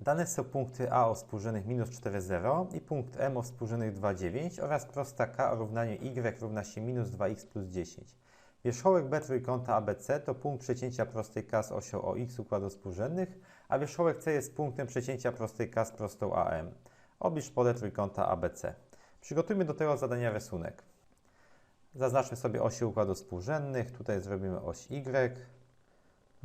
Dane są punkty A o współrzędnych minus 4,0 i punkt M o współrzędnych 2,9 oraz prosta K o równaniu y równa się minus 2x plus 10. Wierzchołek B trójkąta ABC to punkt przecięcia prostej K z osią OX układu współrzędnych, a wierzchołek C jest punktem przecięcia prostej K z prostą AM. Obliż pole trójkąta ABC. Przygotujmy do tego zadania rysunek. Zaznaczmy sobie osi układu współrzędnych. Tutaj zrobimy oś Y.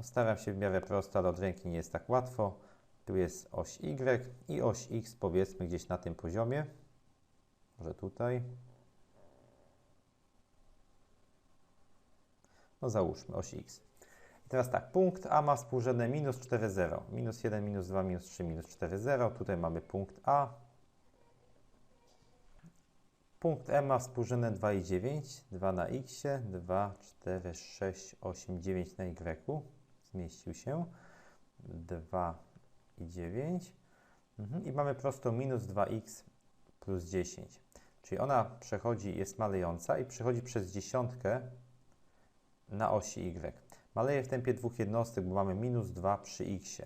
Staram się w miarę prosto, ale od ręki nie jest tak łatwo. Tu jest oś Y i oś X powiedzmy gdzieś na tym poziomie. Może tutaj. No załóżmy oś X. I teraz tak, punkt A ma współrzędne minus 4, 0. Minus 1, minus 2, minus 3, minus 4, 0. Tutaj mamy punkt A. Punkt M ma współrzędne 2 i 9. 2 na X, 2, 4, 6, 8, 9 na Y. Zmieścił się. 2 i 9. Mhm. I mamy prostą minus 2x plus 10. Czyli ona przechodzi, jest malejąca i przechodzi przez dziesiątkę na osi y. Maleje w tempie dwóch jednostek, bo mamy minus 2 przy x.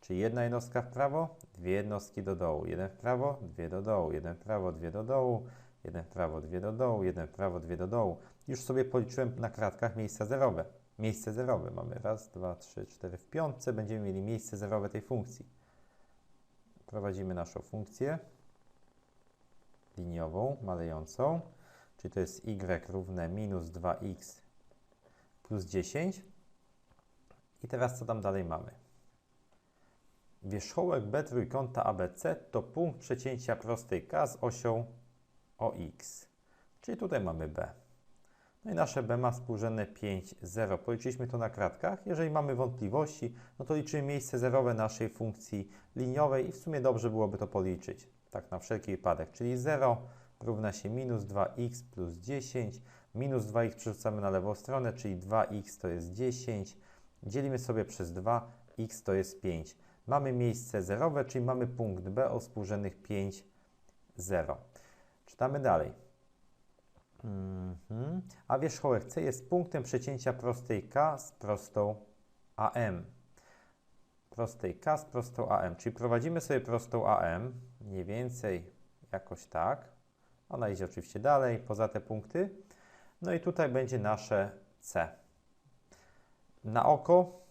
Czyli jedna jednostka w prawo, dwie jednostki do dołu. Jeden w prawo, dwie do dołu. Jeden w prawo, dwie do dołu. Jeden w prawo, dwie do dołu. Jeden w prawo, dwie do dołu. Już sobie policzyłem na kratkach miejsca zerowe. Miejsce zerowe mamy raz, dwa, trzy, cztery. W piątce będziemy mieli miejsce zerowe tej funkcji. Prowadzimy naszą funkcję liniową, malejącą, czyli to jest y równe minus 2x plus 10. I teraz co tam dalej mamy? Wierzchołek B trójkąta ABC to punkt przecięcia prostej K z osią OX. Czyli tutaj mamy B. No i nasze B ma współrzędne 5, 0. Policzyliśmy to na kratkach. Jeżeli mamy wątpliwości, no to liczymy miejsce zerowe naszej funkcji liniowej i w sumie dobrze byłoby to policzyć. Tak na wszelki wypadek, czyli 0 równa się minus 2x plus 10. Minus 2x przerzucamy na lewą stronę, czyli 2x to jest 10. Dzielimy sobie przez 2, x to jest 5. Mamy miejsce zerowe, czyli mamy punkt B o współrzędnych 5, 0. Czytamy dalej. Mhm. A wierzchołek C jest punktem przecięcia prostej K z prostą AM. Prostej K z prostą AM. Czyli prowadzimy sobie prostą AM, mniej więcej jakoś tak. Ona idzie oczywiście dalej, poza te punkty. No i tutaj będzie nasze C. Na oko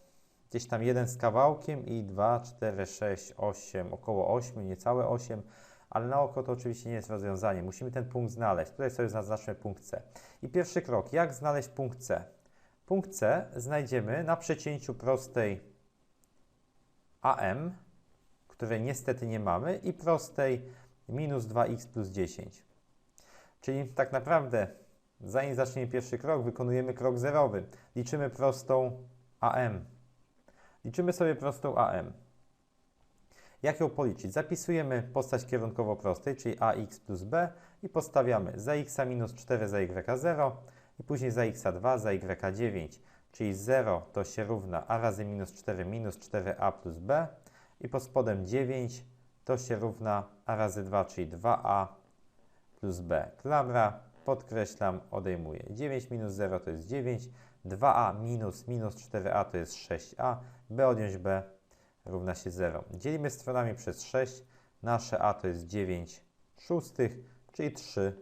gdzieś tam jeden z kawałkiem i 2, 4, 6, 8, około 8, niecałe 8 ale na oko to oczywiście nie jest rozwiązanie. Musimy ten punkt znaleźć. Tutaj sobie zaznaczmy punkt C. I pierwszy krok, jak znaleźć punkt C? Punkt C znajdziemy na przecięciu prostej AM, której niestety nie mamy, i prostej minus 2x plus 10. Czyli tak naprawdę, zanim zaczniemy pierwszy krok, wykonujemy krok zerowy. Liczymy prostą AM. Liczymy sobie prostą AM. Jak ją policzyć? Zapisujemy postać kierunkowo prostej, czyli ax plus b i postawiamy za x minus 4 za y 0 i później za x 2 za y 9, czyli 0 to się równa a razy minus 4 minus 4a plus b i pod spodem 9 to się równa a razy 2, czyli 2a plus b. Klamra, podkreślam, odejmuję. 9 minus 0 to jest 9, 2a minus minus 4a to jest 6a, b odjąć b równa się 0. Dzielimy stronami przez 6. Nasze a to jest 9 szóstych, czyli 3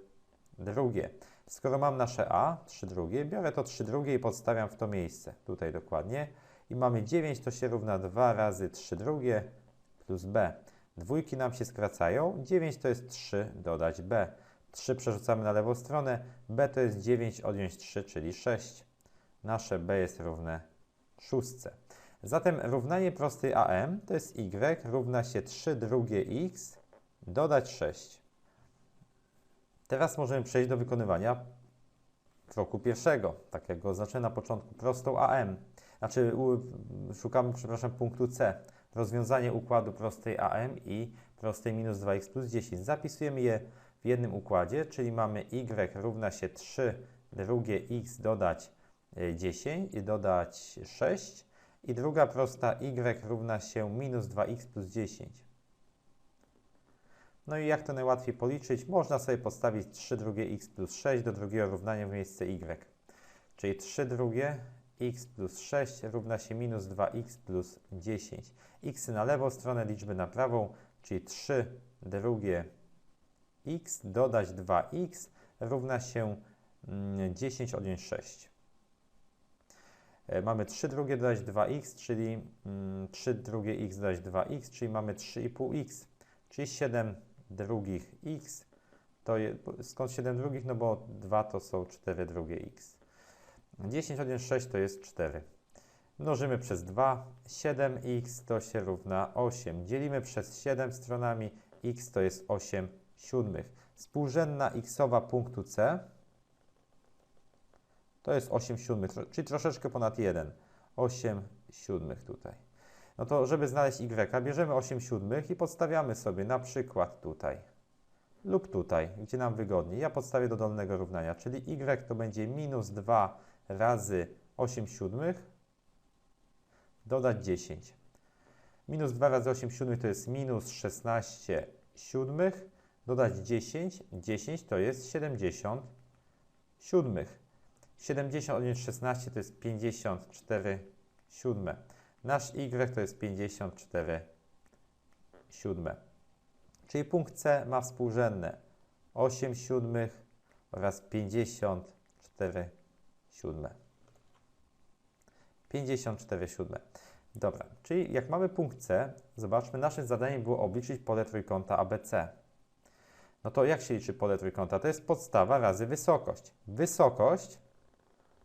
drugie. Skoro mam nasze a, 3 drugie, biorę to 3 drugie i podstawiam w to miejsce. Tutaj dokładnie. I mamy 9, to się równa 2 razy 3 drugie plus b. Dwójki nam się skracają. 9 to jest 3 dodać b. 3 przerzucamy na lewą stronę. b to jest 9 odjąć 3, czyli 6. Nasze b jest równe szóstce. Zatem równanie prostej AM to jest y równa się 3 drugie x dodać 6. Teraz możemy przejść do wykonywania kroku pierwszego, tak jak go oznaczę na początku, prostą AM. Znaczy szukamy, przepraszam, punktu C. Rozwiązanie układu prostej AM i prostej minus 2x plus 10. Zapisujemy je w jednym układzie, czyli mamy y równa się 3 drugie x dodać 10 i dodać 6 i druga prosta y równa się minus 2x plus 10. No i jak to najłatwiej policzyć? Można sobie podstawić 3 drugie x plus 6 do drugiego równania w miejsce y. Czyli 3 drugie x plus 6 równa się minus 2x plus 10. x na lewą stronę, liczby na prawą, czyli 3 drugie x dodać 2x równa się mm, 10 odjąć 6. E, Mamy 3 drugie dodać 2x, czyli mm, 3 drugie x dodać 2x, czyli mamy 3,5x, czyli 7 drugich x. To je, skąd 7 drugich? No bo 2 to są 4 drugie x. 10 odjąć 6 to jest 4. Mnożymy przez 2, 7x to się równa 8. Dzielimy przez 7 stronami, x to jest 8 siódmych. Współrzędna xowa punktu C to jest 8 siódmych, czyli troszeczkę ponad 1. 8 siódmych tutaj. No to żeby znaleźć y, bierzemy 8 siódmych i podstawiamy sobie na przykład tutaj lub tutaj, gdzie nam wygodniej. Ja podstawię do dolnego równania, czyli y to będzie minus 2 razy 8 siódmych dodać 10. Minus 2 razy 8 siódmych to jest minus 16 siódmych dodać 10. 10 to jest 70 siódmych. 70 odjąć 16 to jest 54 siódme. Nasz y to jest 54 siódme. Czyli punkt C ma współrzędne 8 siódmych oraz 54 siódme. 54 siódme. Dobra, czyli jak mamy punkt C, zobaczmy, naszym zadaniem było obliczyć pole trójkąta ABC. No to jak się liczy pole trójkąta? To jest podstawa razy wysokość. Wysokość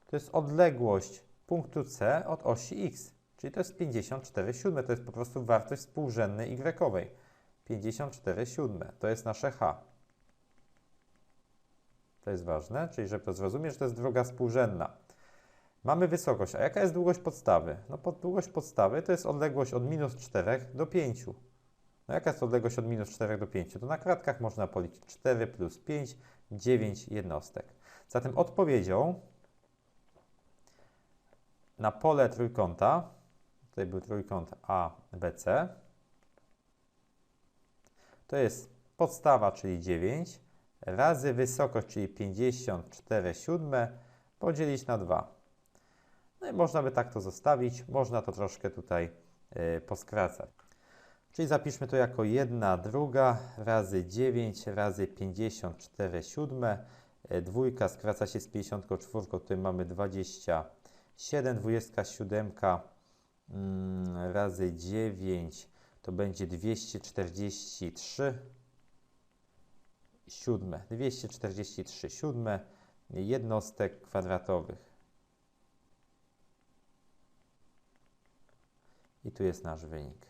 to jest odległość punktu C od osi X, czyli to jest 54 siódme, to jest po prostu wartość współrzędnej Y. 54 siódme, to jest nasze H. To jest ważne, czyli żeby to zrozumieć, że to jest droga współrzędna. Mamy wysokość, a jaka jest długość podstawy? No pod długość podstawy to jest odległość od minus 4 do 5. No jaka jest odległość od minus 4 do 5? To na kratkach można policzyć 4 plus 5, 9 jednostek. Zatem odpowiedzią na pole trójkąta, tutaj był trójkąt ABC, to jest podstawa, czyli 9, razy wysokość, czyli 54 siódme, podzielić na 2. No i można by tak to zostawić, można to troszkę tutaj y, poskracać. Czyli zapiszmy to jako 1 druga razy 9 razy 54 siódme. Y, Dwójka skraca się z 54, tutaj mamy 27, 27 mm, razy 9 to będzie 243 siódme. 243 siódme jednostek kwadratowych. I tu jest nasz wynik.